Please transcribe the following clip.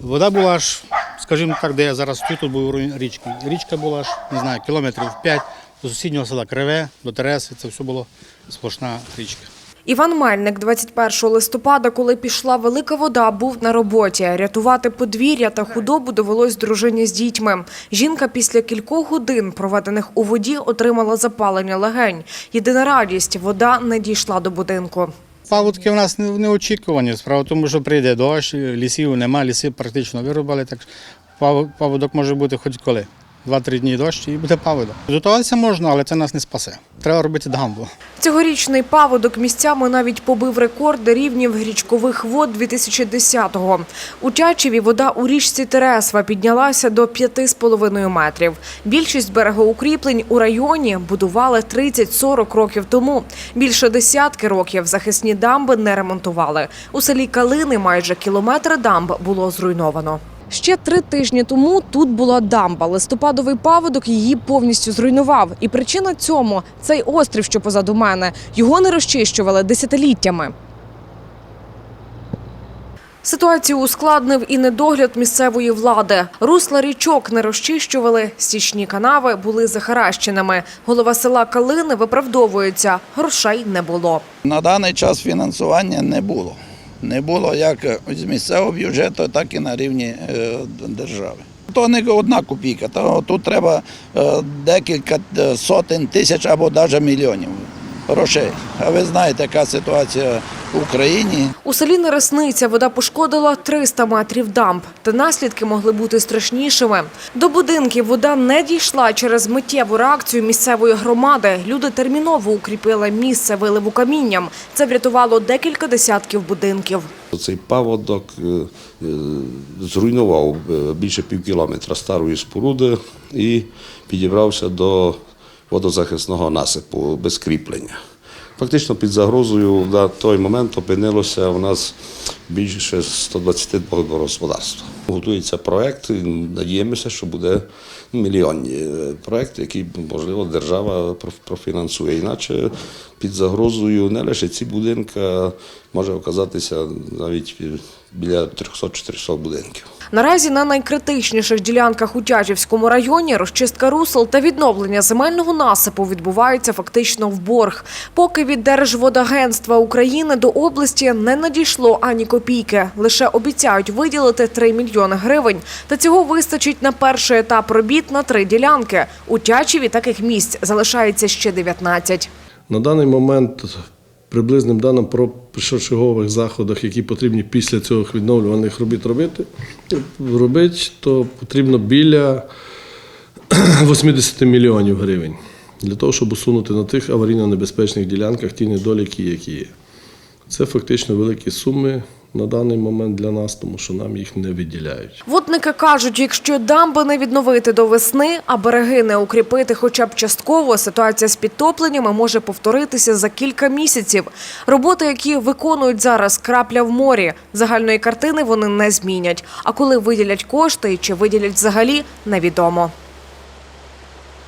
Вода була аж, скажімо так, де я зараз стою, тут був уровень річки. Річка була аж, не знаю, кілометрів 5 до сусіднього села Криве, до Тереси. Це все було сплошна річка. Іван Мельник 21 листопада, коли пішла велика вода, був на роботі. Рятувати подвір'я та худобу довелось дружині з дітьми. Жінка після кількох годин, проведених у воді, отримала запалення легень. Єдина радість – вода не дійшла до будинку. Паводки в нас не, не. Справа в тому, що прийде дощ, лісів нема, ліси практично вирубали, так паводок може бути хоч коли. Два-три дні дощ і буде паводок. Готуватися можна, але це нас не спасе. Треба робити дамбу. Цьогорічний паводок місцями навіть побив рекорди рівнів річкових вод 2010-го. У Тячеві вода у річці Тересва піднялася до 5,5 метрів. Більшість берегоукріплень у районі будували 30-40 років тому. Більше десятки років захисні дамби не ремонтували. У селі Калини майже кілометр дамб було зруйновано. Ще три тижні тому тут була дамба. Листопадовий паводок її повністю зруйнував. І причина цьому цей острів, що позаду мене. Його не розчищували десятиліттями. Ситуацію ускладнив і недогляд місцевої влади. Русла річок не розчищували, стічні канави були захаращеними. Голова села Калини виправдовується, грошей не було. На даний час фінансування не було. Не було як з місцевого бюджету, так і на рівні е, держави. То не одна копійка, то тут треба е, декілька е, сотень тисяч або навіть мільйонів грошей. А ви знаєте, яка ситуація в Україні. У селі Нересниця вода пошкодила 300 метрів дамб, та наслідки могли бути страшнішими. До будинків вода не дійшла через миттєву реакцію місцевої громади. Люди терміново укріпили місце виливу камінням. Це врятувало декілька десятків будинків. Цей паводок е, е, зруйнував е, більше пів кілометра старої споруди і підібрався до водозахисного насипу без кріплення. Фактично під загрозою на той момент опинилося у нас більше 122 господарств. Готується проект, надіємося, що буде мільйонні е, проекти, які, можливо, держава проф- профінансує. Іначе під загрозою не лише ці будинки, може оказатися навіть біля 300-400 будинків. Наразі на найкритичніших ділянках у Тячівському районі розчистка русел та відновлення земельного насипу відбуваються фактично в борг. Поки від Держводагентства України до області не надійшло ані копійки. Лише обіцяють виділити 3 мільйони гривень. Та цього вистачить на перший етап робіт на три ділянки. У Тячеві таких місць залишається ще 19. На даний момент приблизним даним про першочергових заходах, які потрібні після цих відновлювальних робіт робити, робити, то потрібно біля 80 мільйонів гривень для того, щоб усунути на тих аварійно-небезпечних ділянках ті недоліки, які є. Це фактично великі суми на даний момент для нас, тому що нам їх не виділяють. Водники кажуть, якщо дамби не відновити до весни, а береги не укріпити хоча б частково, ситуація з підтопленнями може повторитися за кілька місяців. Роботи, які виконують зараз, крапля в морі. Загальної картини вони не змінять. А коли виділять кошти чи виділять взагалі, невідомо.